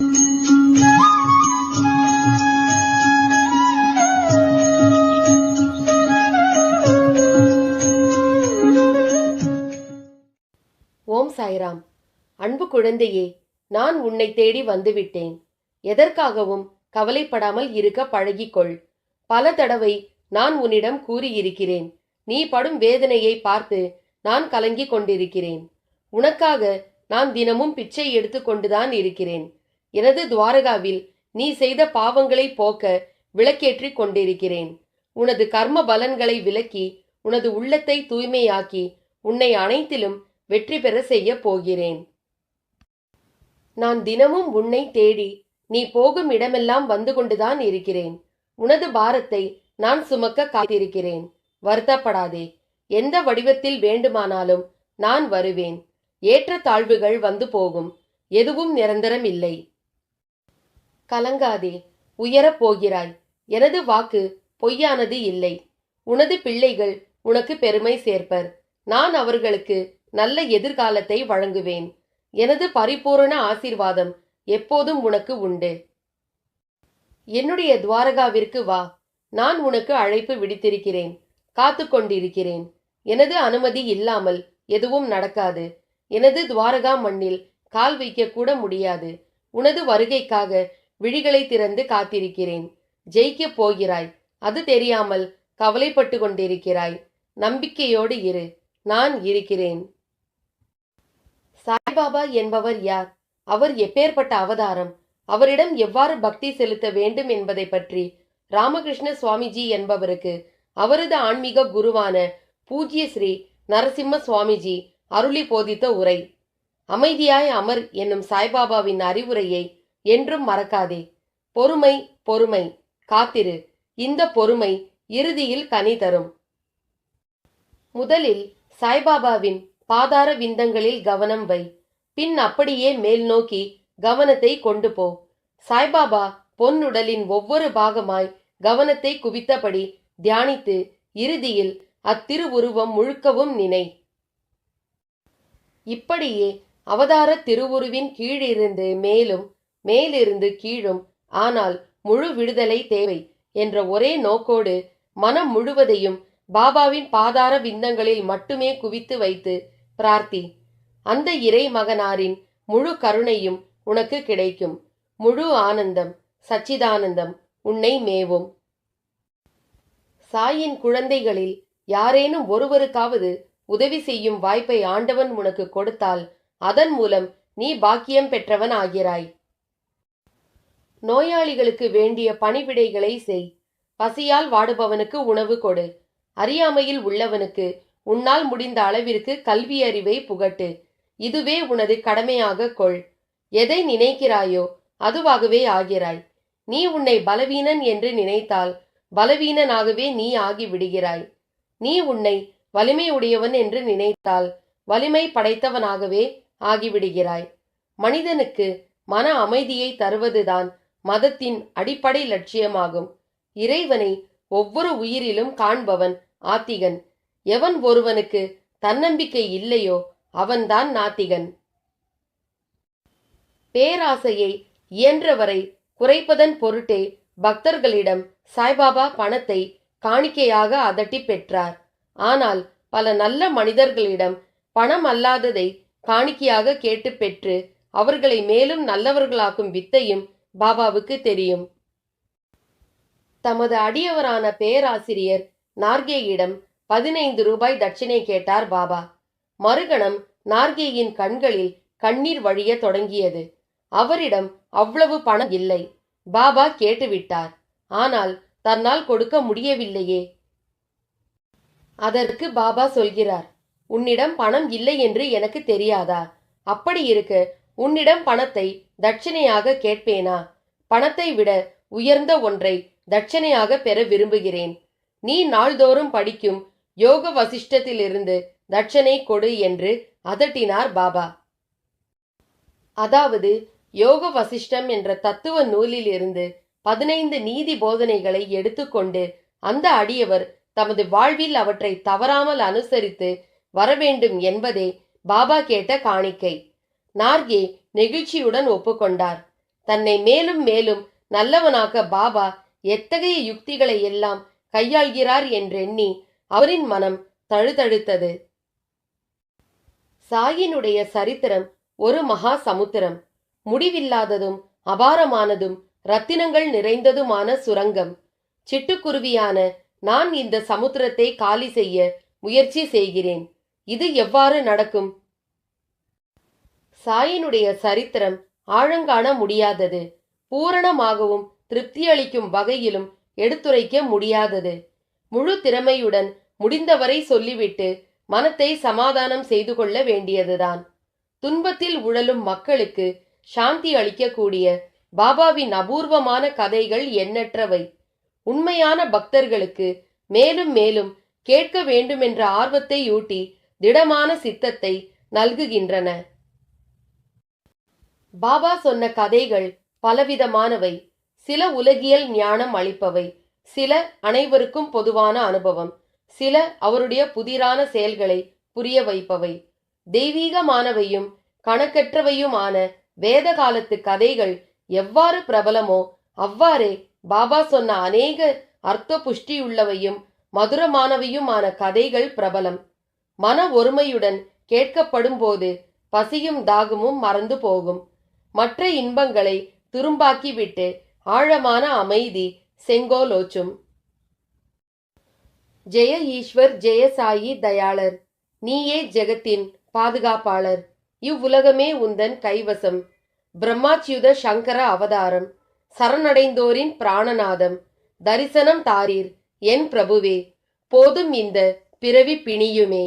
ஓம் சாய்ராம். அன்பு குழந்தையே நான் உன்னை தேடி வந்துவிட்டேன். எதற்காகவும் கவலைப்படாமல் இருக்க பழகிக்கொள். பல தடவை நான் உன்னிடம் கூறியிருக்கிறேன். நீ படும் வேதனையை பார்த்து நான் கலங்கிக் கொண்டிருக்கிறேன். உனக்காக நான் தினமும் பிச்சை எடுத்துக்கொண்டுதான் இருக்கிறேன். எனது துவாரகாவில் நீ செய்த பாவங்களை போக்க விளக்கேற்றிக் கொண்டிருக்கிறேன். உனது கர்ம பலன்களை விலக்கி உனது உள்ளத்தை தூய்மையாக்கி உன்னை அனைத்திலும் வெற்றி பெற செய்ய போகிறேன். நான் தினமும் உன்னை தேடி நீ போகும் இடமெல்லாம் வந்து கொண்டுதான் இருக்கிறேன். உனது பாரத்தை நான் சுமக்க காத்திருக்கிறேன். வருத்தப்படாதே. எந்த வடிவத்தில் வேண்டுமானாலும் நான் வருவேன். ஏற்ற தாழ்வுகள் வந்து போகும். எதுவும் நிரந்தரம் இல்லை. கலங்காதே உயரப் போகிறாய். எனது வாக்கு பொய்யானது இல்லை. உனது பிள்ளைகள் உனக்கு பெருமை சேர்ப்பர். நான் அவர்களுக்கு நல்ல எதிர்காலத்தை வழங்குவேன். எனது பரிபூரண ஆசீர்வாதம் எப்போதும் உனக்கு உண்டு. என்னுடைய துவாரகாவிற்கு வா. நான் உனக்கு அழைப்பு விடுத்திருக்கிறேன். காத்து கொண்டிருக்கிறேன். எனது அனுமதி இல்லாமல் எதுவும் நடக்காது. எனது துவாரகா மண்ணில் கால் வைக்க கூட முடியாது. உனது வருகைக்காக விழிகளை திறந்து காத்திருக்கிறேன். ஜெயிக்கப் போகிறாய். அது தெரியாமல் கவலைப்பட்டு கொண்டிருக்கிறாய். நம்பிக்கையோடு இரு. நான் இருக்கிறேன். சாய்பாபா என்பவர் யார்? அவர் எப்பேற்பட்ட அவதாரம்? அவரிடம் எவ்வாறு பக்தி செலுத்த வேண்டும் என்பதை பற்றி ராமகிருஷ்ண சுவாமிஜி என்பவருக்கு அவரது ஆன்மீக குருவான பூஜ்ய ஸ்ரீ நரசிம்ம சுவாமிஜி அருளி போதித்த உரை. அமைதியாய் அமர் என்னும் சாய்பாபாவின் அறிவுரையை என்றும் மறக்காதே. பொறுமை பொறுமை. காத்திரு. இந்த பொறுமை இறுதியில் கனி தரும். முதலில் சாய்பாபாவின் பாதார விந்தங்களில் கவனம் வை. பின் அப்படியே மேல் நோக்கி கவனத்தை கொண்டு போ. சாய்பாபா பொன்னுடலின் ஒவ்வொரு பாகமாய் கவனத்தை குவித்தபடி தியானித்து இறுதியில் அத்திருவுருவம் முழுக்கவும் நினை. இப்படியே அவதார திருவுருவின் கீழிருந்து மேலும் மேலிருந்து கீழும் ஆனால் முழு விடுதலை தேவை என்ற ஒரே நோக்கோடு மனம் முழுவதையும் பாபாவின் பாதார விந்தங்களில் மட்டுமே குவித்து வைத்து பிரார்த்தி அந்த இறை மகனாரின் முழு கருணையும் உனக்கு கிடைக்கும். முழு ஆனந்தம் சச்சிதானந்தம் உன்னை மேவும். சாயின் குழந்தைகளில் யாரேனும் ஒருவருக்காவது உதவி செய்யும் வாய்ப்பை ஆண்டவன் உனக்கு கொடுத்தால் அதன் மூலம் நீ பாக்கியம் பெற்றவன் ஆகிறாய் நோயாளிகளுக்கு வேண்டிய பணிவிடைகளை செய். பசியால் வாடுபவனுக்கு உணவு கொடு. அறியாமையில் உள்ளவனுக்கு உன்னால் முடிந்த அளவிற்கு கல்வி அறிவை புகட்டு. இதுவே உனது கடமையாக கொள். எதை நினைக்கிறாயோ அதுவாகவே ஆகிறாய். நீ உன்னை பலவீனன் என்று நினைத்தால் பலவீனனாகவே நீ ஆகி விடுகிறாய் நீ உன்னை வலிமை உடையவன் என்று நினைத்தால் வலிமை படைத்தவனாகவே ஆகிவிடுகிறாய். மனிதனுக்கு மன அமைதியை தருவதுதான் மதத்தின் அடிப்படை லட்சியமாகும். இறைவனை ஒவ்வொரு உயிரிலும் காண்பவன் ஆத்திகன். எவன் ஒருவனுக்கு தன்னம்பிக்கை இல்லையோ அவன்தான் நாத்திகன். பேராசையை இயன்றவரை குறைப்பதன் பொருட்டே பக்தர்களிடம் சாய்பாபா பணத்தை காணிக்கையாக அதட்டி பெற்றார். ஆனால் பல நல்ல மனிதர்களிடம் பணம் அல்லாததை காணிக்கையாக கேட்டு பெற்று அவர்களை மேலும் நல்லவர்களாக்கும் வித்தையும் பாபாவுக்கு தெரியும். தமது அடியவரான பேராசிரியர் நார்கேயிடம் பதினைந்து ரூபாய் தட்சிணை கேட்டார் பாபா. மறுகணம் நார்கேயின் கண்களில் கண்ணீர் வழிய தொடங்கியது. அவரிடம் அவ்வளவு பணம் இல்லை. பாபா கேட்டுவிட்டார். ஆனால் தன்னால் கொடுக்க முடியவில்லையே. அதற்கு பாபா சொல்கிறார் உன்னிடம் பணம் இல்லை என்று எனக்கு தெரியாதா? அப்படி இருக்க. உன்னிடம் பணத்தை தட்சிணையாக கேட்பேனா? பணத்தை விட உயர்ந்த ஒன்றை தட்சணையாக பெற விரும்புகிறேன். நீ நாள்தோறும் படிக்கும் யோக வசிஷ்டத்திலிருந்து தட்சணை கொடு என்று அதட்டினார் பாபா. அதாவது யோக வசிஷ்டம் என்ற தத்துவ நூலிலிருந்து பதினைந்து நீதி போதனைகளை எடுத்துக்கொண்டு அந்த அடியவர் தமது வாழ்வில் அவற்றை தவறாமல் அனுசரித்து வரவேண்டும் என்பதே பாபா கேட்ட காணிக்கை. நார்கே நெகிழ்ச்சியுடன் ஒப்புக்கொண்டார். தன்னை மேலும் மேலும் நல்லவனாக்க பாபா எத்தகைய யுக்திகளை எல்லாம் கையாள்கிறார் என்றெண்ணி அவரின் மனம் தழுதழுத்தது. சாயினுடைய சரித்திரம் ஒரு மகா சமுத்திரம். முடிவில்லாததும் அபாரமானதும் ரத்தினங்கள் நிறைந்ததுமான சுரங்கம். சிட்டுக்குருவியான நான் இந்த சமுத்திரத்தை காலி செய்ய முயற்சி செய்கிறேன். இது எவ்வாறு நடக்கும்? சாயினுடைய சரித்திரம் ஆழங்காண முடியாதது. பூரணமாகவும் திருப்தியளிக்கும் வகையிலும் எடுத்துரைக்க முடியாதது. முழு திறமையுடன் முடிந்தவரை சொல்லிவிட்டு மனத்தை சமாதானம் செய்து கொள்ள வேண்டியதுதான். துன்பத்தில் உழலும் மக்களுக்கு சாந்தி அளிக்கக்கூடிய பாபாவின் அபூர்வமான கதைகள் எண்ணற்றவை. உண்மையான பக்தர்களுக்கு மேலும் மேலும் கேட்க வேண்டுமென்ற ஆர்வத்தை ஊட்டி திடமான சித்தத்தை நல்குகின்றன. பாபா சொன்ன கதைகள் பலவிதமானவை. சில உலகியல் ஞானம் அளிப்பவை. சில அனைவருக்கும் பொதுவான அனுபவம். சில அவருடைய புதிரான செயல்களை புரிய வைப்பவை. தெய்வீகமானவையும் கணக்கற்றவையுமான வேத காலத்து கதைகள் எவ்வாறு பிரபலமோ அவ்வாறே பாபா சொன்ன அநேக அர்த்த புஷ்டியுள்ளவையும் மதுரமானவையுமான கதைகள் பிரபலம். மன ஒருமையுடன் கேட்கப்படும் போது பசியும் தாகமும் மறந்து போகும். மற்ற இன்பங்களை துரும்பாக்கிவிட்டு ஆழமான அமைதி செங்கோலோச்சும். ஜெய ஈஸ்வர் ஜெயசாயி தயாளர் நீயே ஜெகத்தின் பாதுகாப்பாளர் இவ்வுலகமே உந்தன் கைவசம். பிரம்மாச்சியுத சங்கர அவதாரம் சரணடைந்தோரின் பிராணநாதம் தரிசனம் தாரீர் என் பிரபுவே போதும் இந்த பிறவி பிணியுமே.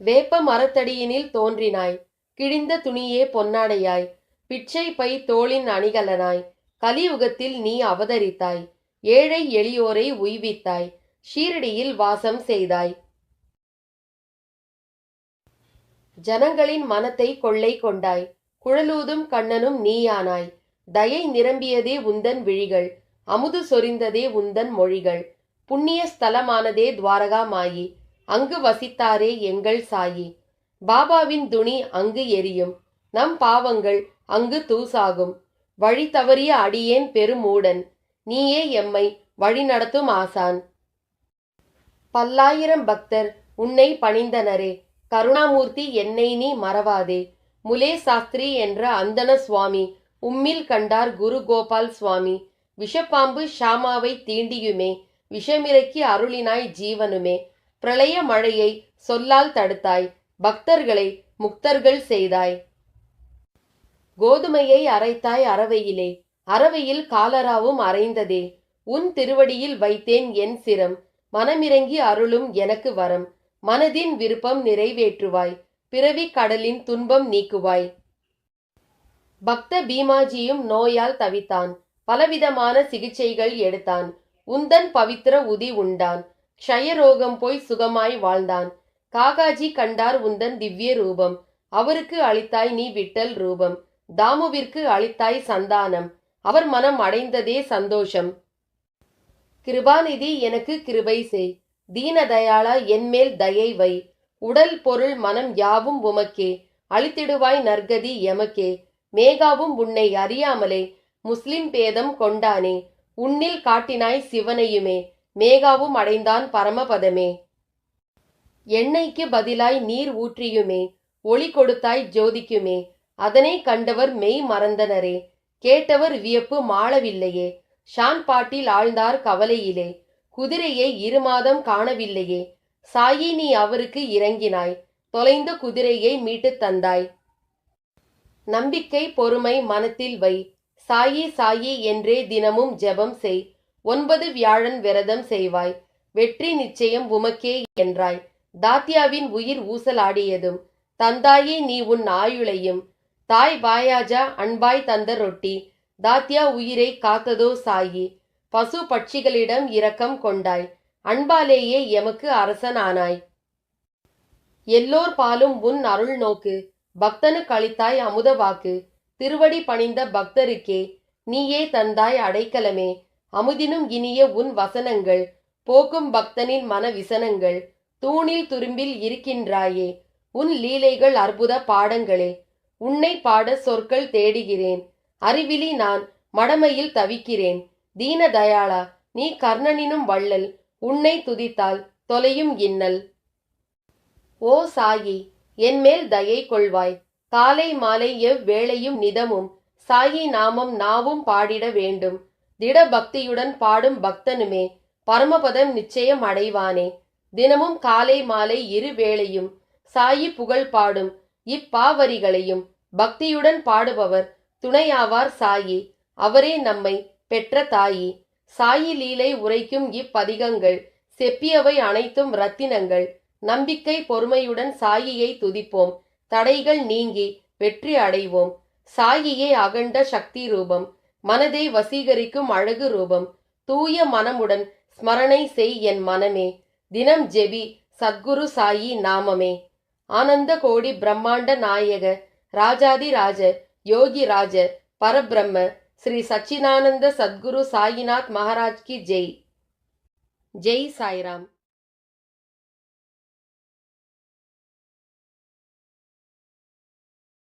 வேப்ப மரத்தடியினில் தோன்றினாய் கிழிந்த துணியே பொன்னாடையாய். பிச்சை பை தோளின் அணிகலனாய். கலியுகத்தில் நீ அவதரித்தாய். ஏழை எளியோரை உய்வித்தாய். ஷீரடியில் வாசம் செய்தாய். ஜனங்களின் மனத்தை கொள்ளை கொண்டாய். குழலூதும் கண்ணனும் நீயானாய். தயை நிரம்பியதே உந்தன் விழிகள். அமுது சொரிந்ததே உந்தன் மொழிகள். புண்ணிய ஸ்தலமானதே துவாரகா மாயி அங்கு வசித்தாரே எங்கள் சாயி. பாபாவின் துணி அங்கு எரியும். நம் பாவங்கள் அங்கு தூசாகும். வழி தவறிய அடியேன் பெருமூடன். நீயே எம்மை வழிநடத்தும் ஆசான். பல்லாயிரம் பக்தர் உன்னை பணிந்தனரே. கருணாமூர்த்தி என்னை நீ மறவாதே. முலே சாஸ்திரி என்ற அந்தன சுவாமி உம்மில் கண்டார் குரு கோபால் சுவாமி. விஷப்பாம்பு ஷாமாவை தீண்டியுமே. விஷமிறக்கி அருளினாய் ஜீவனுமே. பிரளய மழையை சொல்லால் தடுத்தாய். பக்தர்களை முக்தர்கள் செய்தாய். கோதுமையை அரைத்தாய் அறவையிலே. அறவையில் காலராவும் அரைந்ததே. உன் திருவடியில் வைத்தேன் என் சிரம். மனமிறங்கி அருளும் எனக்கு வரம். மனதின் விருப்பம் நிறைவேற்றுவாய். பிறவி கடலின் துன்பம் நீக்குவாய். பக்த பீமாஜியும் நோயால் தவித்தான். பலவிதமான சிகிச்சைகள் எடுத்தான். உந்தன் பவித்திர உதி உண்டான். க்ஷயரோகம் போய் சுகமாய் வாழ்ந்தான். காகாஜி கண்டார் உந்தன் திவ்ய ரூபம். அவருக்கு அளித்தாய் நீ விட்டல் ரூபம். தாமுவிற்கு அளித்தாய் சந்தானம். அவர் மனம் அடைந்ததே சந்தோஷம். கிருபாநிதி எனக்கு கிருபை செய். தீனதயாளா என்மேல் தயை வை. உடல் பொருள் மனம் யாவும் உமக்கே. அளித்திடுவாய் நற்கதி எமக்கே. மேகாவும் உன்னை அறியாமலே. முஸ்லிம் பேதம் கொண்டானே. உன்னில் காட்டினாய் சிவனையுமே. மேகாவும் அடைந்தான் பரமபதமே. எண்ணெய்க்கு பதிலாய் நீர் ஊற்றியுமே ஒளி கொடுத்தாய் ஜோதிக்குமே அதனை கண்டவர் மெய் மறந்தனரே கேட்டவர் வியப்பு மாளவில்லையே ஷான் பாட்டில் ஆழ்ந்தார் கவலையிலே குதிரையை இரு மாதம் காணவில்லையே சாயி நீ அவருக்கு இறங்கினாய் தொலைந்த குதிரையை மீட்டுத் தந்தாய். நம்பிக்கை பொறுமை மனத்தில் வை சாயி சாயி என்றே தினமும் ஜெபம் செய் ஒன்பது வியாழன் விரதம் செய்வாய் வெற்றி நிச்சயம் உமக்கே என்றாய். தாத்யாவின் உயிர் ஊசலாடியதும் தந்தாயே நீ உன் ஆயுளையும் தாய் பாயாஜா அன்பாய் தந்த ரொட்டி தாத்யா உயிரை காத்ததோ சாயி பசு பட்சிகளிடம் இரக்கம் கொண்டாய் அன்பாலேயே எமக்கு அரசனானாய். எல்லோர் பாலும் உன் அருள் நோக்கு பக்தனு கழித்தாய் அமுத வாக்கு திருவடி பணிந்த பக்தருக்கே நீயே தந்தாய் அடைக்கலமே அமுதினும் இனிய உன் வசனங்கள் போக்கும் பக்தனின் மன விசனங்கள் தூணில் துரும்பில் இருக்கின்றாயே உன் லீலைகள் அற்புத பாடங்களே உன்னை பாட சொற்கள் தேடுகிறேன். அறிவிலி நான் மடமையில் தவிக்கிறேன். தீன தயாளா நீ கர்ணனினும் வள்ளல் உன்னை துதித்தால் தொலையும் இன்னல். ஓ சாயி என்மேல் தயை கொள்வாய். காலை மாலை எவ்வேளையும் நிதமும் சாயி நாமம் நாவும் பாடிட வேண்டும். திட பக்தியுடன் பாடும் பக்தனுமே பரமபதம் நிச்சயம் அடைவானே. தினமும் காலை மாலை இரு வேளையும் சாயி புகழ் பாடும் இப்பாவரிகளையும் பக்தியுடன் பாடுபவர் துணையாவார் சாயி. அவரே நம்மை பெற்ற தாயி. சாயி லீலை உரைக்கும் இப்பதிகங்கள் செப்பியவை அனைத்தும் ரத்தினங்கள் நம்பிக்கை பொறுமையுடன் சாயியை துதிப்போம். தடைகள் நீங்கி வெற்றி அடைவோம். சாயியே அகண்ட சக்தி ரூபம். மனதை வசீகரிக்கும் அழகு ரூபம். தூய மனமுடன் ஸ்மரணை செய் என் மனமே. தினம் ஜெபி சத்குரு சாயி நாமமே. ஆனந்த கோடி பிரம்மாண்ட நாயக ராஜாதி ராஜ யோகி ராஜ பரபிரம்ம ஸ்ரீ சச்சிதானந்த சத்குரு சாயிநாத் மகாராஜ் கி ஜெய். ஜெய் சாய்ராம்.